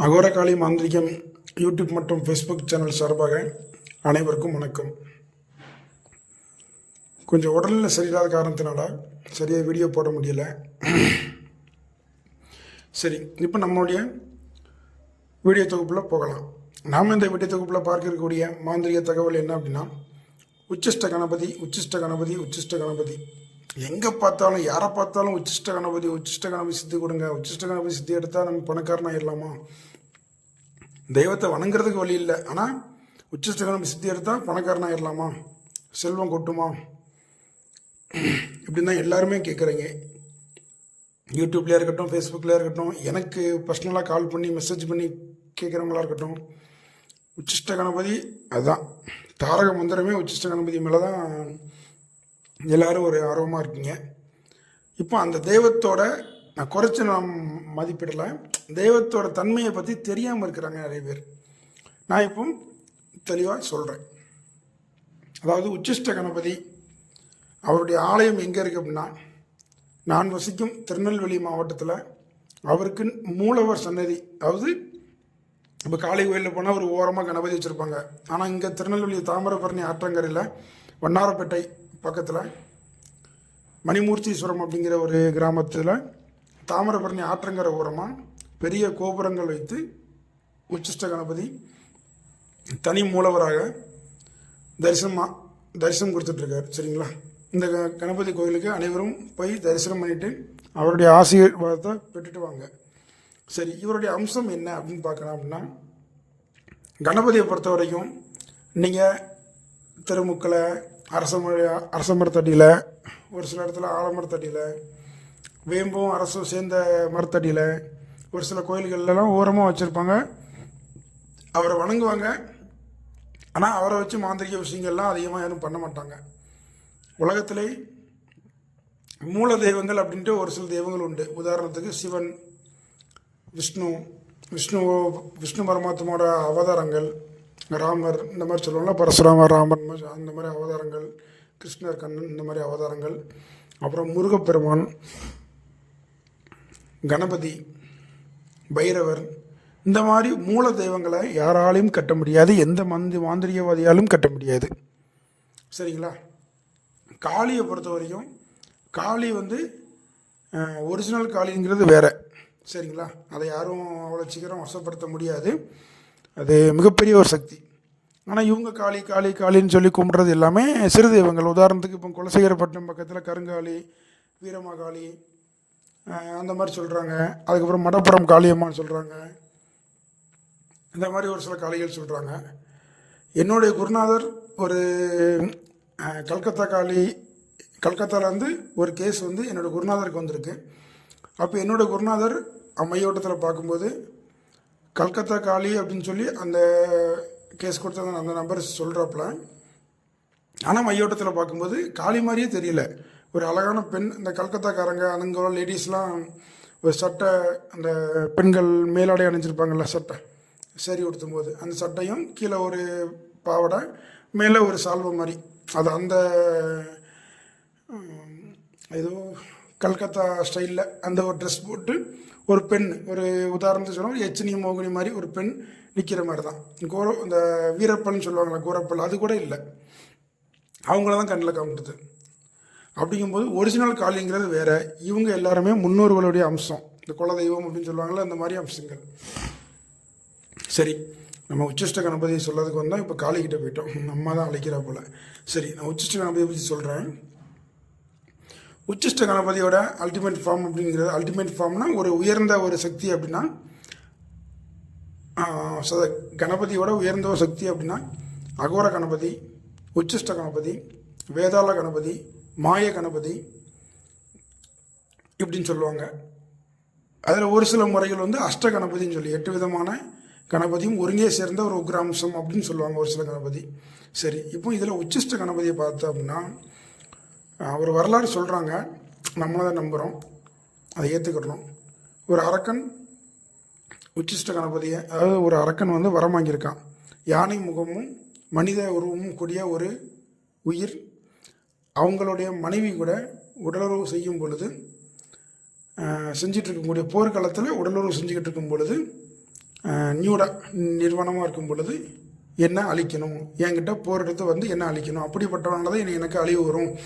அகோரகாளி மாந்திரிகம் யூடியூப் மற்றும் Facebook channel சார்பாக அனைவருக்கும் வணக்கம். கொஞ்சம் உடல்நிலை சரியில்லாத காரணத்தினால சரியாக வீடியோ போட முடியல. சரி இப்போ நம்மளுடைய வீடியோ தொகுப்பில் போகலாம். நாம் இந்த வீடியோ தொகுப்பில் பார்க்க இருக்கக்கூடிய மாந்திரிக தகவல் என்ன அப்படின்னா உச்சிஷ்ட கணபதி உச்சிஷ்ட கணபதி உச்சிஷ்ட கணபதி. எங்கே பார்த்தாலும் யாரை பார்த்தாலும் உச்சிஷ்ட கணபதி உச்சிஷ்ட கணபதி சித்தி கொடுங்க உச்சிஷ்ட கணபதி சித்தி எடுத்தால் நம்ம பணக்காரன் இல்லாமா தெய்வத்தை வணங்குறதுக்கு வழி இல்லை. ஆனால் உச்சிஷ்ட கணபதி சித்தி எடுத்தால் பணக்காரன் இரலாமா செல்வம் கொட்டுமா? இப்படின்னு தான் எல்லாருமே கேட்குறீங்க யூடியூப்லேயே இருக்கட்டும் ஃபேஸ்புக்லேயே இருக்கட்டும் எனக்கு பர்சனலாக கால் பண்ணி மெசேஜ் பண்ணி கேட்குறவங்களா இருக்கட்டும் உச்சிஷ்ட கணபதி அதுதான் தாரக மந்திரமே உச்சிஷ்ட கணபதி மேலே தான் எல்லாரும் ஒரு ஆர்வமாக இருக்கீங்க. இப்போ அந்த தெய்வத்தோட நான் குறைச்சி நான் மதிப்பிடலை. தெய்வத்தோட தன்மையை பற்றி தெரியாமல் இருக்கிறாங்க நிறைய பேர். நான் இப்போ தெளிவாக சொல்கிறேன் அதாவது உச்சிஷ்ட கணபதி அவருடைய ஆலயம் எங்கே இருக்குது அப்படின்னா நான் வசிக்கும் திருநெல்வேலி மாவட்டத்தில் அவருக்கு மூலவர் சன்னதி. அதாவது இப்போ காளி கோயிலில் போனால் ஒரு ஓரமாக கணபதி வச்சுருப்பாங்க. ஆனால் இங்கே திருநெல்வேலி தாமிரபரணி ஆற்றங்கரையில் வண்ணாரப்பேட்டை பக்கத்தில் மணிமூர்த்தீஸ்வரம் அப்படிங்கிற ஒரு கிராமத்தில் தாமிரபரணி ஆற்றங்கர ஓரமாக பெரிய கோபுரங்கள் வைத்து உச்சிஷ்ட கணபதி தனி மூலவராக தரிசனமாக தரிசனம் கொடுத்துட்ருக்காரு சரிங்களா? இந்த க- கணபதி கோயிலுக்கு அனைவரும் போய் தரிசனம் பண்ணிவிட்டு அவருடைய ஆசீர்வாதத்தை பெற்றுட்டு வாங்க. சரி இவருடைய அம்சம் என்ன அப்படின்னு பார்க்கலாம் அப்படின்னா கணபதியை பொறுத்த வரைக்கும் நீங்கள் திருமுக்களை அரச மர அரச மரத்தடியில் ஒரு சில இடத்துல ஆலமரத்தடியில் வேம்பும் அரசும் சேர்ந்த மரத்தடியில் ஒரு சில கோயில்கள்லாம் ஓரமாக வச்சுருப்பாங்க. அவரை வணங்குவாங்க. ஆனால் அவரை வச்சு மாந்திரிக விஷயங்கள்லாம் அதிகமாக யாரும் பண்ண மாட்டாங்க. உலகத்திலே மூல தெய்வங்கள் அப்படின்ட்டு ஒரு சில தெய்வங்கள் உண்டு. உதாரணத்துக்கு சிவன் விஷ்ணு விஷ்ணு விஷ்ணு பரமாத்மாவோட அவதாரங்கள் ராமர் இந்த மாதிரி சொல்லுவாங்களா பரசுராமர் ராமன் அந்த மாதிரி அவதாரங்கள் கிருஷ்ணர் கண்ணன் இந்த மாதிரி அவதாரங்கள். அப்புறம் முருகப்பெருமான் கணபதி பைரவர் இந்த மாதிரி மூல தெய்வங்களை யாராலையும் கட்ட முடியாது எந்த மந்தி மாந்திரியவாதியாலும் கட்ட முடியாது. சரிங்களா? காளியை பொறுத்த வரைக்கும் காளி வந்து ஒரிஜினல் காளிங்கிறது வேறு. சரிங்களா? அதை யாரும் அவ்வளோ சீக்கிரம் வசப்படுத்த முடியாது. அது மிகப்பெரிய ஒரு சக்தி. ஆனால் இவங்க காளி காளி காளின்னு சொல்லி கும்பிட்றது எல்லாமே சிறு தெய்வங்கள். உதாரணத்துக்கு இப்போ குலசேகரப்பட்டினம் பக்கத்தில் கருங்காளி வீரமாகாளி அந்த மாதிரி சொல்கிறாங்க அதுக்கப்புறம் மடப்புறம் காளியம்மான்னு சொல்கிறாங்க இந்த மாதிரி ஒரு சில காளிகள் சொல்கிறாங்க என்னுடைய குருநாதர் ஒரு கல்கத்தா காளி கல்கத்தாலேருந்து ஒரு கேஸ் வந்து என்னோடய குருநாதருக்கு வந்திருக்கு. அப்போ என்னோடய குருநாதர் மையோட்டத்தில் பார்க்கும்போது கல்கத்தா காளி அப்படின்னு சொல்லி அந்த கேஸ் கொடுத்த அந்த நம்பர் சொல்கிறாப்புல ஆனால் மையோட்டத்தில் பார்க்கும்போது காளி மாதிரியே தெரியல. ஒரு அழகான பெண் இந்த கல்கத்தாக்காரங்க அனுங்க லேடிஸ்லாம் ஒரு சட்டை அந்த பெண்கள் மேலாடை அணிஞ்சிருப்பாங்கல்ல சட்டை. சரி உடுத்தும் போது அந்த சட்டையும் கீழே ஒரு பாவாடை மேலே ஒரு சால்வை மாதிரி. அது அந்த ஏதோ கல்கத்தா ஸ்டைலில் அந்த ஒரு ட்ரெஸ் போட்டு ஒரு பெண் ஒரு உதாரணத்துக்கு சொன்னால் எச்சினி மோகினி மாதிரி ஒரு பெண் நிற்கிற மாதிரி தான் கோர இந்த வீரப்பன் சொல்லுவாங்களா கோரப்பல் அது கூட இல்லை. அவங்கள தான் கண்ணில் காமிட்டுது அப்படிங்கும்போது ஒரிஜினல் காளிங்கிறது வேறு. இவங்க எல்லாருமே முன்னோர்களுடைய அம்சம். இந்த குலதெய்வம் அப்படின்னு சொல்லுவாங்களே அந்த மாதிரி அம்சங்கள். சரி நம்ம உச்சிஷ்ட கணபதியை சொல்லதுக்கு வந்தால் இப்போ காளிக்கிட்ட போயிட்டோம். நம்ம தான் அழைக்கிறா போல. சரி நான் உச்சிஷ்ட கணபதியை பற்றி சொல்கிறேன் உச்சிஷ்ட கணபதியோட அல்டிமேட் ஃபார்ம் அப்படிங்கிறது அல்டிமேட் ஃபார்ம்னா ஒரு உயர்ந்த ஒரு சக்தி அப்படின்னா சத- கணபதியோட உயர்ந்த ஒரு சக்தி அப்படின்னா அகோர கணபதி உச்சிஷ்ட கணபதி வேதாள கணபதி மாய கணபதி இப்படின்னு சொல்லுவாங்க. அதில் ஒரு சில முறைகள் வந்து அஷ்ட கணபதின்னு சொல்லி எட்டு விதமான கணபதியும் ஒருங்கே சேர்ந்த ஒரு உக்ராம்சம் அப்படின்னு சொல்லுவாங்க ஒரு சில கணபதி. சரி இப்போ இதில் உச்சிஷ்ட கணபதியை பார்த்தோம் அப்படின்னா ஒரு வரலாறு சொல்கிறாங்க நம்மளை தான் நம்புகிறோம் அதை ஏற்றுக்கிடணும் ஒரு அரக்கன் உச்சிஷ்ட கணபதியை அதாவது ஒரு அரக்கன் வந்து வரம் வாங்கியிருக்கான். யானை முகமும் மனித உருவமும் கூடிய ஒரு உயிர். அவங்களுடைய மனைவி கூட உடலுறவு செய்யும் பொழுது அஹ், செஞ்சிட்டு இருக்கக்கூடிய போர்க்காலத்தில் உடலுறவு செஞ்சுக்கிட்டு இருக்கும் பொழுது நியூடாக நிர்வாணமாக இருக்கும் பொழுது என்ன அழிக்கணும்? என்கிட்ட போரிடத்து வந்து என்ன அழிக்கணும்? அப்படிப்பட்டவனால தான் எனக்கு- எனக்கு அழிவு வரும்.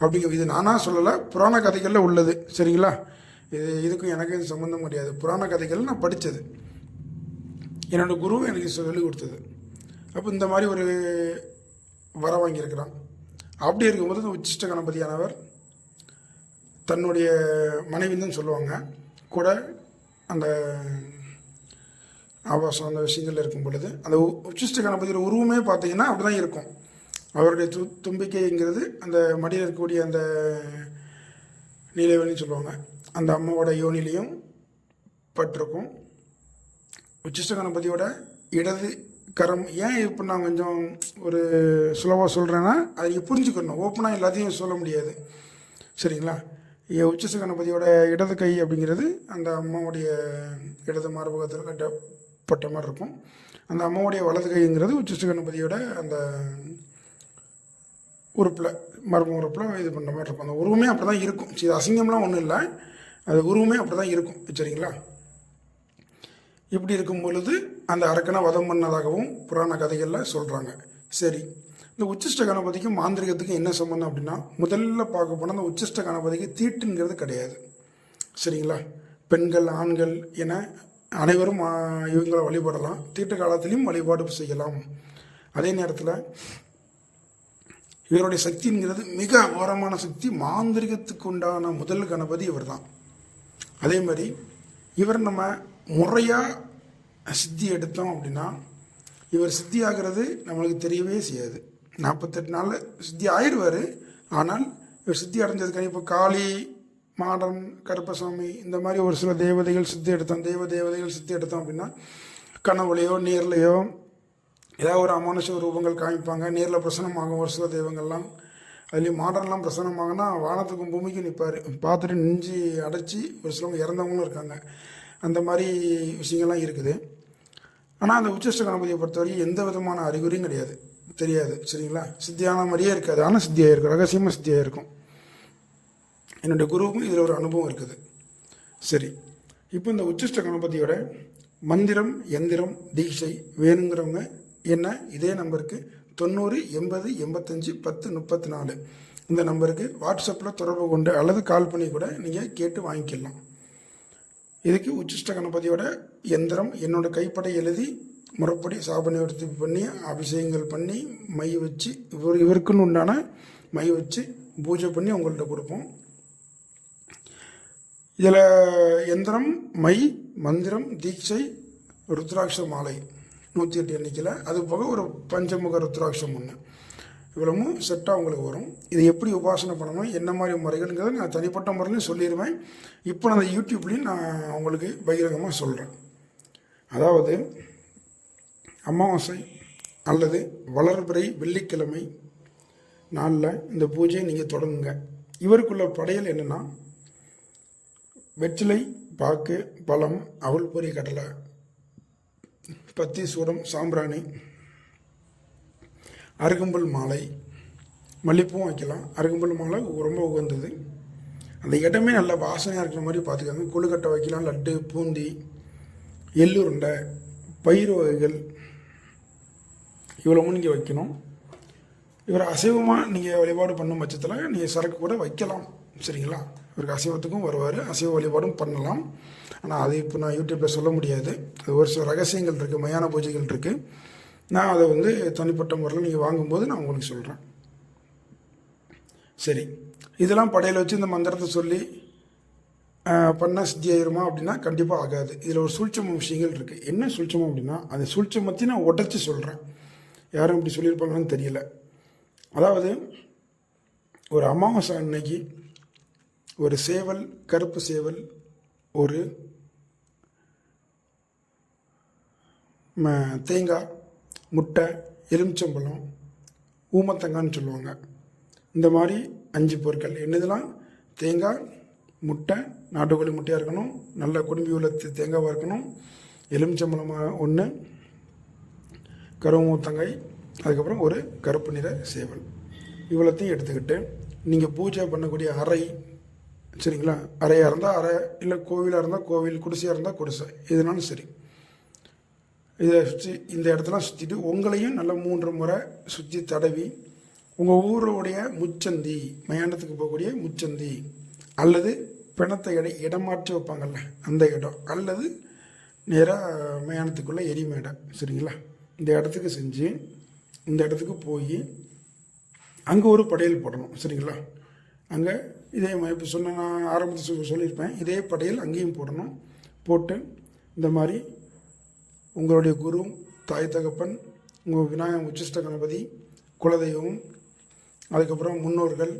அப்படிங்கிற இது நானாக சொல்லலை புராண கதைகளில் உள்ளது. சரிங்களா? இது இதுக்கும் எனக்கு இது சம்மந்தம் கிடையாது. புராண கதைகள் நான் படித்தது என்னோடய குரு எனக்கு சொல்லிக் கொடுத்தது. அப்போ இந்த மாதிரி ஒரு வர வாங்கியிருக்கிறான். அப்படி இருக்கும்போது இந்த உச்சிஷ்ட கணபதியானவர் தன்னுடைய மனைவின்னு தான் சொல்லுவாங்க. கூட அந்த ஆபாசம் அந்த விஷயங்கள் இருக்கும் பொழுது அந்த உச்சிஷ்ட கணபதியோட உருவமே பார்த்தீங்கன்னா அப்படி தான் இருக்கும். அவருடைய து தும்பிக்கைங்கிறது அந்த மடியில் இருக்கக்கூடிய அந்த நீலவேணின்னு சொல்லுவாங்க. அந்த அம்மாவோட யோனிலையும் பட்டிருக்கும். உச்சிஷ்ட கணபதியோட இடது கரம் ஏன் இப்போ நான் கொஞ்சம் ஒரு சுலபாக சொல்கிறேன்னா அதை நீங்கள் புரிஞ்சுக்கணும். ஓப்பனாக எல்லாத்தையும் சொல்ல முடியாது. சரிங்களா? இ- உச்சிஷ்ட கணபதியோட இடது கை அப்படிங்கிறது அந்த அம்மாவுடைய இடது மார்பகத்தில் பட்ட மாதிரி இருக்கும். அந்த அம்மாவுடைய வலது கைங்கிறது உச்சிஷ்ட கணபதியோட அந்த உறுப்பில் மர்ம உறுப்பில் இது பண்ணுற மாதிரி இருக்கும். அந்த உருவமே அப்படி தான் இருக்கும். சரி அசிங்கம்லாம் ஒன்றும் இல்லை. அது உருவமே அப்படி தான் இருக்கும். சரிங்களா? இப்படி இருக்கும் பொழுது அந்த அரக்கனை வதம் பண்ணதாகவும் புராண கதைகளில் சொல்கிறாங்க சரி இந்த உச்சிஷ்ட கணபதிக்கும் மாந்திரிகத்துக்கும் என்ன சம்மந்தம் அப்படின்னா முதல்ல பார்க்க போனால் அந்த உச்சிஷ்ட கணபதிக்கு தீட்டுங்கிறது கிடையாது. சரிங்களா? பெண்கள் ஆண்கள் என அனைவரும் இவங்களை வழிபடலாம். தீட்டு காலத்திலையும் வழிபாடு செய்யலாம். அதே நேரத்தில் இவருடைய சக்திங்கிறது மிக அபாரமான சக்தி மாந்திரிகத்துக்கு உண்டான முதல் கணபதி இவர் தான் அதே மாதிரி இவர் நம்ம முறையாக சித்தி எடுத்தோம் அப்படின்னா இவர் சித்தி ஆகிறது நம்மளுக்கு தெரியவே செய்யாது. நாற்பத்தெட்டு நாளில் சித்தி ஆயிடுவார். ஆனால் இவர் சித்தி அடைஞ்சதுக்கான இப்போ காளி மாடன் கருப்பசாமி இந்த மாதிரி ஒரு சில தேவதைகள் சித்தி எடுத்தோம் தெய்வ தேவதைகள் சித்தி எடுத்தோம் அப்படின்னா கனவுலையோ நேர்லையோ ஏதாவது ஒரு அமானுஷ ரூபங்கள் காமிப்பாங்க. நேரில் பிரசனமாகும் ஒரு சில தெய்வங்கள்லாம். அதுலேயும் மாடர்ன்லாம் பிரசனமாகனா வானத்துக்கும் பூமிக்கும் நிற்பார் பார்த்துட்டு நெஞ்சு அடைச்சி ஒரு சிலவங்க இறந்தவங்களும் இருக்காங்க. அந்த மாதிரி விஷயங்கள்லாம் இருக்குது. ஆனால் அந்த உச்சிஷ்ட கணபதியை பொறுத்தவரைக்கும் எந்த விதமான அறிகுறியும் கிடையாது. தெரியாது. சரிங்களா? சித்தியான மாதிரியே இருக்காது. ஆனால் சித்தியாக இருக்கும். ரகசியமாக சித்தியாக இருக்கும். என்னுடைய குருவுக்கும் இதில் ஒரு அனுபவம் இருக்குது. சரி. இப்போ இந்த உச்சிஷ்ட கணபதியோட மந்திரம் எந்திரம் தீட்சை வேணுங்கிறவங்க என்ன? இதே நம்பருக்கு தொண்ணூறு எண்பது எண்பத்தஞ்சு பத்து முப்பத்தி நாலு இந்த நம்பருக்கு வாட்ஸ்அப்பில் தொடர்பு கொண்டு அல்லது கால் பண்ணி கூட நீங்கள் கேட்டு வாங்கிக்கலாம். இதுக்கு உச்சிஷ்ட கணபதியோட எந்திரம் என்னோட கைப்பட எழுதி முறைப்படி சாபநிவர்த்தி பண்ணி அபிஷேகங்கள் பண்ணி மை வச்சு இவர் இவருக்குன்னு உண்டான மை வச்சு பூஜை பண்ணி உங்கள்கிட்ட கொடுப்போம். இதில் எந்திரம் மை மந்திரம் தீட்சை ருத்ராட்ச மாலை நூற்றி எட்டு எண்ணிக்கையில். அது போக ஒரு பஞ்சமுக ருத்ராட்சம் ஒன்று இவ்வளவும் செட்டாக உங்களுக்கு வரும். இது எப்படி உபாசனை பண்ணணும் என்ன மாதிரி முறைகள்ங்கிறத நான் தனிப்பட்ட முறையிலையும் சொல்லிடுவேன். இப்போ நான் அந்த யூடியூப்லேயும் நான் உங்களுக்கு பகிரங்கமாக சொல்கிறேன் அதாவது அமாவாசை அல்லது வளர்பிறை வெள்ளிக்கிழமை நாளில் இந்த பூஜையை நீங்கள் தொடங்குங்க. இவருக்குள்ள படையல் என்னென்னா வெற்றிலை பாக்கு பழம் அவல் பொரி கடலை பத்தி சூடம் சாம்பிராணி அருகம்புல் மாலை மல்லிப்பூவும் வைக்கலாம். அருகம்புல் மாலை ரொம்ப உகந்தது. அந்த இடமே நல்ல வாசனையாக இருக்கிற மாதிரி பார்த்துக்கோங்க. கொழுக்கட்டை வைக்கலாம் லட்டு பூந்தி எள்ளுருண்டை பயிர் வகைகள். இவ்வளவும் நீங்கள் வைக்கணும். இவர் அசைவமாக நீங்கள் வழிபாடு பண்ணும் பட்சத்தில் நீங்கள் சரக்கு கூட வைக்கலாம். சரிங்களா? இவருக்கு அசைவத்துக்கும் வருவார். அசைவ வழிபாடும் பண்ணலாம். ஆனால் அது இப்போ நான் யூடியூப்பில் சொல்ல முடியாது. அது ஒரு சில ரகசியங்கள் இருக்குது மயான பூஜைகள் இருக்குது நான் அதை வந்து தனிப்பட்ட முறையில் நீங்கள் வாங்கும்போது நான் உங்களுக்கு சொல்கிறேன் சரி. இதெல்லாம் படையில் வச்சு இந்த மந்திரத்தை சொல்லி பண்ணால் சித்தி ஆயிருமா அப்படின்னா கண்டிப்பாக ஆகாது. இதில் ஒரு சூழ்ச்சம விஷயங்கள் இருக்குது என்ன சூழ்ச்சமம் அப்படின்னா அந்த சூழ்ச்சமத்தை நான் உடச்சி சொல்கிறேன் யாரும் இப்படி சொல்லியிருப்பாங்கன்னு தெரியல. அதாவது ஒரு அமாவாசை அன்னைக்கு ஒரு சேவல் கருப்பு சேவல் ஒரு தேங்காய் முட்டை எலுமிச்சம்பழம் ஊமத்தங்கான்னு சொல்லுவாங்க. இந்த மாதிரி அஞ்சு பொருட்கள். என்னதெல்லாம் தேங்காய் முட்டை நாட்டுக்கோழி முட்டையாக இருக்கணும் நல்ல குடும்பி உள்ள தேங்காவாக இருக்கணும் எலுமிச்சம்பழமாக ஒன்று கருவூத்தங்காய் அதுக்கப்புறம் ஒரு கருப்பு நிற சேவல். இவ்வளோத்தையும் எடுத்துக்கிட்டு நீங்கள் பூஜை பண்ணக்கூடிய அறை சரிங்களா? அறையாக இருந்தால் அறை இல்லை கோவிலாக இருந்தால் கோவில் குடிசையாக இருந்தால் குடிசை. எதுனாலும் சரி. இதை சுற்றி இந்த இடத்தெல்லாம் சுற்றிட்டு உங்களையும் நல்லா மூன்று முறை சுற்றி தடவி உங்கள் ஊரோடைய முச்சந்தி மயானத்துக்கு போகக்கூடிய முச்சந்தி அல்லது பிணத்தை இட இடமாற்றி வைப்பாங்கல்ல அந்த இடம் அல்லது நேராக மயானத்துக்குள்ளே எரிமேடை சரிங்களா? இந்த இடத்துக்கு செஞ்சு இந்த இடத்துக்கு போய் அங்கே ஒரு படையல் போடணும் சரிங்களா? அங்கே இதே இப்போ சொன்ன நான் ஆரம்பத்தில் சொல்லியிருப்பேன். இதே படையல் அங்கேயும் போடணும். போட்டு இந்த மாதிரி உங்களுடைய குரு தாய் தகப்பன் உங்கள் விநாயகம் உச்சிஷ்ட கணபதி குலதெய்வம் அதுக்கப்புறம் முன்னோர்கள்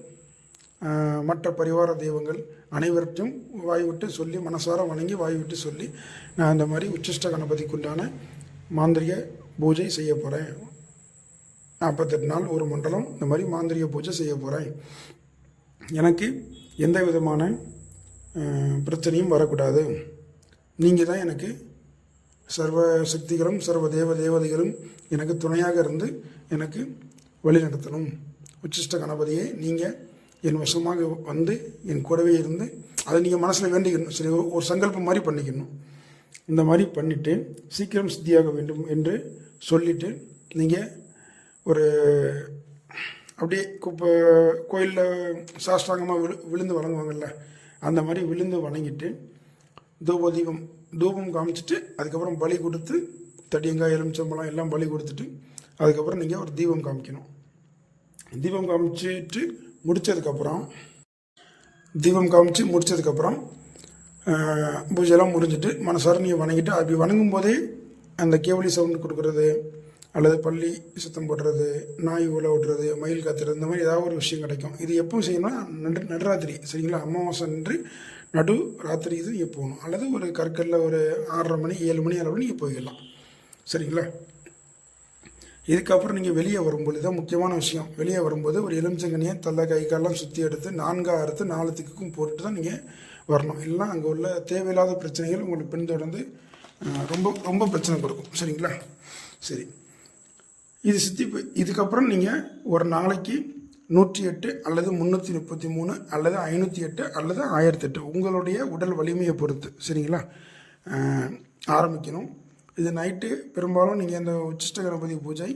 மற்ற பரிவார தெய்வங்கள் அனைவருக்கும் வாய் விட்டு சொல்லி மனசார வணங்கி வாய் விட்டு சொல்லி நான் இந்த மாதிரி உச்சிஷ்ட கணபதிக்குண்டான மாந்திரிக பூஜை செய்ய போகிறேன் நாற்பத்தெட்டு நாள் ஒரு மண்டலம் இந்த மாதிரி மாந்திரிக பூஜை செய்ய போகிறேன் எனக்கு எந்த விதமான பிரச்சனையும் வரக்கூடாது. நீங்கள் தான் எனக்கு சர்வ சக்திகளும் சர்வ தேவ தேவதைகளும் எனக்கு துணையாக இருந்து எனக்கு வழி நடத்தணும். உச்சிஷ்ட கணபதியே நீங்கள் என் வசமாக வந்து என் கூடவே இருந்து அதை நீங்கள் மனசில் வேண்டிக்கணும். சரி ஒரு சங்கல்பம் மாதிரி பண்ணிக்கணும். இந்த மாதிரி பண்ணிவிட்டு சீக்கிரம் சித்தியாக வேண்டும் என்று சொல்லிவிட்டு நீங்கள் ஒரு அப்படியே குப்பை கோயிலில் சாஷ்டாங்கமாக விழு விழுந்து வணங்குவாங்கல்ல அந்த மாதிரி விழுந்து வணங்கிட்டு தூப தீபம் தூபம் காமிச்சிட்டு அதுக்கப்புறம் பலி கொடுத்து தடியங்காய் எலுமிச்சம்பழம் எல்லாம் பலி கொடுத்துட்டு அதுக்கப்புறம் நீங்கள் ஒரு தீபம் காமிக்கணும். தீபம் காமிச்சிட்டு முடித்ததுக்கப்புறம் தீபம் காமிச்சு முடித்ததுக்கப்புறம் பூஜையெல்லாம் முடிஞ்சிட்டு மனசார நீங்கள் வணங்கிட்டு அப்படி வணங்கும் போதே அந்த கேவலி சவுண்டு கொடுக்குறது அல்லது பள்ளி சுத்தம் போடுறது நாய் ஊழ விடுறது மயில் காத்துறது இந்த மாதிரி ஏதாவது ஒரு விஷயம் கிடைக்கும். இது எப்போ செய்யணும்னா நடு நடுராத்திரி சரிங்களா? அமாவாசை நின்று நடு ராத்திரி இது நீங்கள் போகணும். அல்லது ஒரு கற்கல்ல ஒரு ஆறரை மணி ஏழு மணி அளவு நீங்கள் போயிடலாம். சரிங்களா? இதுக்கப்புறம் நீங்கள் வெளியே வரும்போது தான் முக்கியமான விஷயம். வெளியே வரும்போது ஒரு எலுமிச்சங்கனியை தலை கை காலெல்லாம் சுற்றி எடுத்து நான்காக அறுத்து நாலு திக்குக்கும் போட்டு தான் நீங்கள் வரணும். இல்லைன்னா அங்கே உள்ள தேவையில்லாத பிரச்சனைகள் உங்களுக்கு பின்தொடர்ந்து ரொம்ப ரொம்ப பிரச்சனை கொடுக்கும். சரிங்களா? சரி. இது சித்தி இதுக்கப்புறம் நீங்கள் ஒரு நாளைக்கு நூற்றி எட்டு அல்லது முந்நூற்றி முப்பத்தி மூணு அல்லது ஐநூற்றி எட்டு அல்லது ஆயிரத்தெட்டு உங்களுடைய உடல் வலிமையை பொறுத்து சரிங்களா? ஆரம்பிக்கணும். இது நைட்டு பெரும்பாலும் நீங்கள் இந்த உச்சிஷ்ட கணபதி பூஜை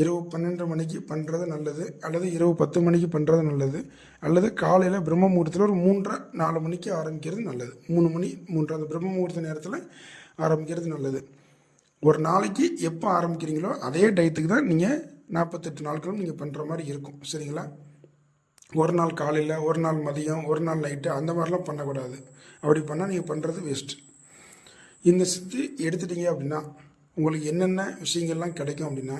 இரவு பன்னெண்டு மணிக்கு பண்ணுறது நல்லது அல்லது இரவு பத்து மணிக்கு பண்ணுறது நல்லது அல்லது காலையில் பிரம்ம முகூர்த்தத்தில் ஒரு மூன்றரை நாலு மணிக்கு ஆரம்பிக்கிறது நல்லது. மூணு மணி மூன்று அந்த பிரம்ம முகூர்த்த நேரத்தில் ஆரம்பிக்கிறது நல்லது. ஒரு நாளைக்கு எப்போ ஆரம்பிக்கிறீங்களோ அதே டயத்துக்கு தான் நீங்கள் நாற்பத்தெட்டு நாட்களும் நீங்கள் பண்ணுற மாதிரி இருக்கும். சரிங்களா? ஒரு நாள் காலையில் ஒரு நாள் மதியம் ஒரு நாள் நைட்டு அந்த மாதிரிலாம் பண்ணக்கூடாது. அப்படி பண்ணால் நீங்கள் பண்ணுறது வேஸ்ட்டு இந்த சித்து எடுத்துட்டீங்க அப்படின்னா உங்களுக்கு என்னென்ன விஷயங்கள்லாம் கிடைக்கும் அப்படின்னா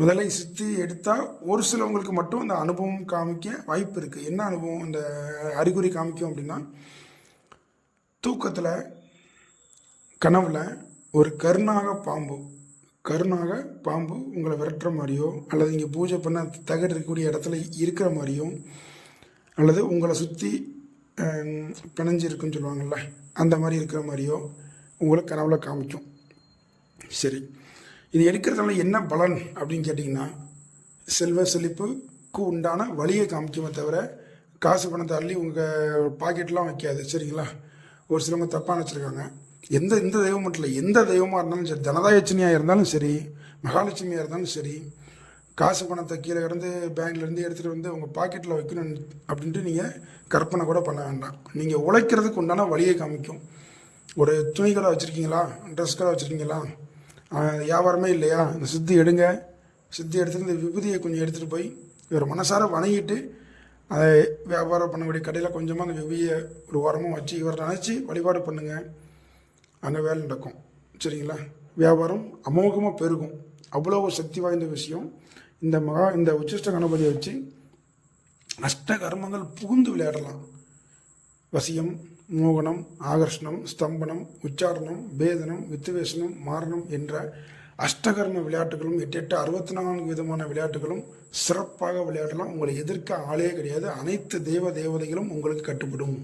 முதல்ல சித்தி எடுத்தால் ஒரு சிலவங்களுக்கு மட்டும் இந்த அனுபவம் காமிக்க வாய்ப்பு இருக்குது என்ன அனுபவம்? இந்த அறிகுறி காமிக்கும் அப்படின்னா தூக்கத்தில் கனவில் ஒரு கருணாக பாம்பு கருணாக பாம்பு உங்களை விரட்டுற மாதிரியோ அல்லது இங்கே பூஜை பண்ண தகடு இருக்கக்கூடிய இடத்துல இருக்கிற மாதிரியும் அல்லது உங்களை சுற்றி பிணைஞ்சு இருக்குன்னு சொல்லுவாங்கள்ல அந்த மாதிரி இருக்கிற மாதிரியோ உங்களை கனவுல காமிக்கும். சரி. இது எடுக்கிறதுனால என்ன பலன் அப்படின்னு கேட்டிங்கன்னா செல்வ செழிப்புக்கு உண்டான வழியை காமிக்குமே தவிர காசு பணத்தை அள்ளி உங்கள் பாக்கெட்லாம் வைக்காது. சரிங்களா? ஒரு சிலவங்க தப்பாக வச்சுருக்காங்க எந்த இந்த தெய்வம் மட்டும் இல்லை எந்த தெய்வமாக இருந்தாலும் சரி தனதாயட்சணியாக இருந்தாலும் சரி மகாலட்சுமியாக இருந்தாலும் சரி காசு பணத்தை கீழே கிடந்து பேங்க்லேருந்து எடுத்துகிட்டு வந்து உங்கள் பாக்கெட்டில் வைக்கணும் அப்படின்ட்டு நீங்கள் கற்பனை கூட பண்ண வேண்டாம். நீங்கள் உழைக்கிறதுக்கு உண்டான வழியை காமிக்கும். ஒரு துணி கடை வச்சுருக்கீங்களா? ட்ரெஸ் கடை வச்சுருக்கீங்களா? வியாபாரமே இல்லையா? இந்த சித்தி எடுங்க. சித்தி எடுத்துகிட்டு இந்த விபூதியை கொஞ்சம் எடுத்துகிட்டு போய் இவர் மனசார வணங்கிட்டு அதை வியாபாரம் பண்ணக்கூடிய கடையில் கொஞ்சமாக அந்த விபூதியை ஒரு உரமும் வச்சு இவரை நினச்சி வழிபாடு பண்ணுங்கள் அங்கே வேலை நடக்கும். சரிங்களா? வியாபாரம் அமோகமாக பெருகும். அவ்வளோ ஒரு சக்தி வாய்ந்த விஷயம். இந்த மகா இந்த உச்சிஷ்ட கணபதியை வச்சு அஷ்ட கர்மங்கள் புகுந்து விளையாடலாம். வசியம் மோகனம் ஆகர்ஷணம் ஸ்தம்பனம் உச்சாரணம் பேதனம் வித்துவேசனம் மாரணம் என்ற அஷ்டகர்ம விளையாட்டுகளும் எட்டு எட்டு அறுபத்தி நான்கு விதமான விளையாட்டுகளும் சிறப்பாக விளையாடலாம். உங்களை எதிர்க்க ஆளே கிடையாது. அனைத்து தெய்வ தேவதைகளும் உங்களுக்கு கட்டுப்படும்.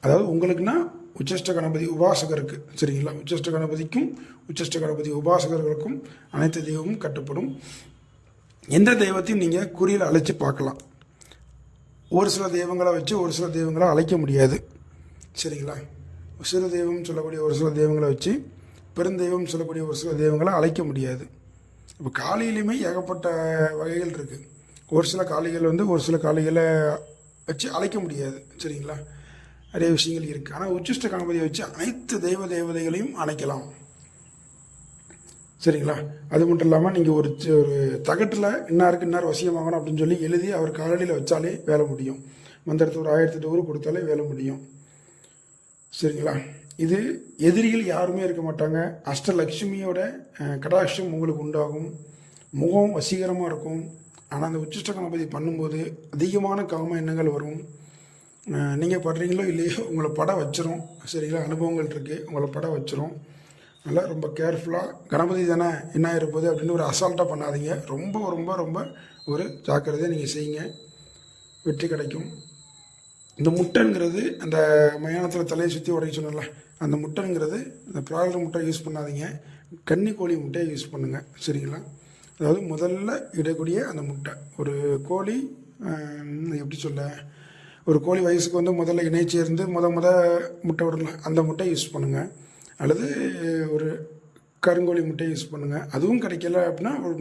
அதாவது உங்களுக்குன்னா உச்சிஷ்ட கணபதி உபாசகருக்கு சரிங்களா? உச்சிஷ்ட கணபதிக்கும் உச்சிஷ்ட கணபதி உபாசகர்களுக்கும் அனைத்து தெய்வமும் கட்டுப்படும். எந்த தெய்வத்தையும் நீங்கள் குறியில் அழைச்சி பார்க்கலாம். ஒரு சில தெய்வங்களை வச்சு ஒரு சில தெய்வங்களை அழைக்க முடியாது. சரிங்களா? சிறு தெய்வம் சொல்லக்கூடிய ஒரு சில தெய்வங்களை வச்சு பெருந்தெய்வம் சொல்லக்கூடிய ஒரு சில தெய்வங்களை அழைக்க முடியாது. இப்போ காளியிலையுமே ஏகப்பட்ட வகைகள் இருக்குது ஒரு சில காளிகள் வந்து ஒரு சில காளிகளை வச்சு அழைக்க முடியாது. சரிங்களா? நிறைய விஷயங்கள் இருக்குது ஆனால் உச்சிஷ்ட கணபதியை வச்சு அனைத்து தெய்வ தேவதைகளையும் அணைக்கலாம். சரிங்களா? அது மட்டும் இல்லாமல் நீங்கள் ஒரு ஒரு தகட்டில் இன்னாருக்கு இன்னார் வசியமாகணும் அப்படின்னு சொல்லி எழுதி அவர் காலடியில் வச்சாலே வேலை முடியும். மந்திரத்தை ஒரு ஆயிரத்தி எட்டு ஊர் கொடுத்தாலே வேலை முடியும். சரிங்களா? இது எதிரிகள் யாருமே இருக்க மாட்டாங்க. அஷ்டலக்ஷ்மியோட கடாட்சம் உங்களுக்கு உண்டாகும். முகம் வசீகரமாக இருக்கும். ஆனால் அந்த உச்சிஷ்ட கணபதி பண்ணும்போது அதிகமான காம எண்ணங்கள் வரும். நீங்கள் படுறீங்களோ இல்லையோ உங்களை படம் வச்சிரும். சரிங்களா? அனுபவங்கள் இருக்குது உங்களை படம் வச்சிரும். நல்லா ரொம்ப கேர்ஃபுல்லாக கணபதி தானே என்ன இருப்பது அப்படின்னு ஒரு அசால்ட்டாக பண்ணாதீங்க. ரொம்ப ரொம்ப ரொம்ப ஒரு ஜாக்கிரதையாக நீங்கள் செய்யுங்க. வெற்றி கிடைக்கும். இந்த முட்டைங்கிறது அந்த மயானத்தில் தலையை சுற்றி உடைய சொன்னல அந்த முட்டைங்கிறது இந்த ப்ராய்லர் முட்டை யூஸ் பண்ணாதீங்க. கன்னி கோழி முட்டையை யூஸ் பண்ணுங்கள் சரிங்களா? அதாவது முதல்ல இடக்கூடிய அந்த முட்டை. ஒரு கோழி எப்படி சொல்ல ஒரு கோழி வயசுக்கு வந்து முதல்ல இணை சேர்ந்து முத முத முட்டை விடலாம் அந்த முட்டையை யூஸ் பண்ணுங்கள் அல்லது ஒரு கருங்கோழி முட்டையை யூஸ் பண்ணுங்கள் அதுவும் கிடைக்கல அப்படின்னா ஒரு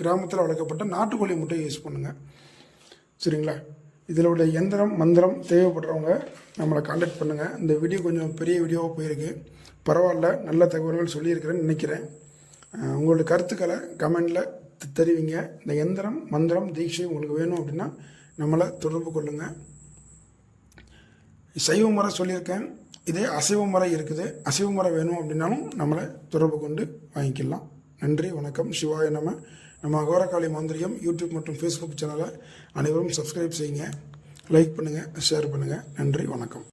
கிராமத்தில் வளர்க்கப்பட்ட நாட்டுக்கோழி முட்டையை யூஸ் பண்ணுங்கள் சரிங்களா? இதில் உள்ள எந்திரம் மந்திரம் தேவைப்படுறவங்க நம்மளை காண்டாக்ட் பண்ணுங்கள் இந்த வீடியோ கொஞ்சம் பெரிய வீடியோவாக போயிருக்கு. பரவாயில்ல நல்ல தகவல்கள் சொல்லியிருக்கிறேன்னு நினைக்கிறேன். உங்களோட கருத்துக்களை கமெண்டில் தெரிவிங்க. இந்த எந்திரம் மந்திரம் தீட்சை உங்களுக்கு வேணும் அப்படின்னா நம்மளை தொடர்பு கொள்ளுங்கள் சைவ முறை சொல்லியிருக்கேன். இதே அசைவ முறை இருக்குது. அசைவ முறை வேணும் அப்படின்னாலும் நம்மளை தொடர்பு கொண்டு வாங்கிக்கலாம். நன்றி வணக்கம். சிவாய நம்ம நம்ம அகோரகாளி மந்திரியம் யூடியூப் மற்றும் ஃபேஸ்புக் சேனலை அனைவரும் சப்ஸ்கிரைப் செய்யுங்க. லைக் பண்ணுங்கள் ஷேர் பண்ணுங்கள் நன்றி வணக்கம்.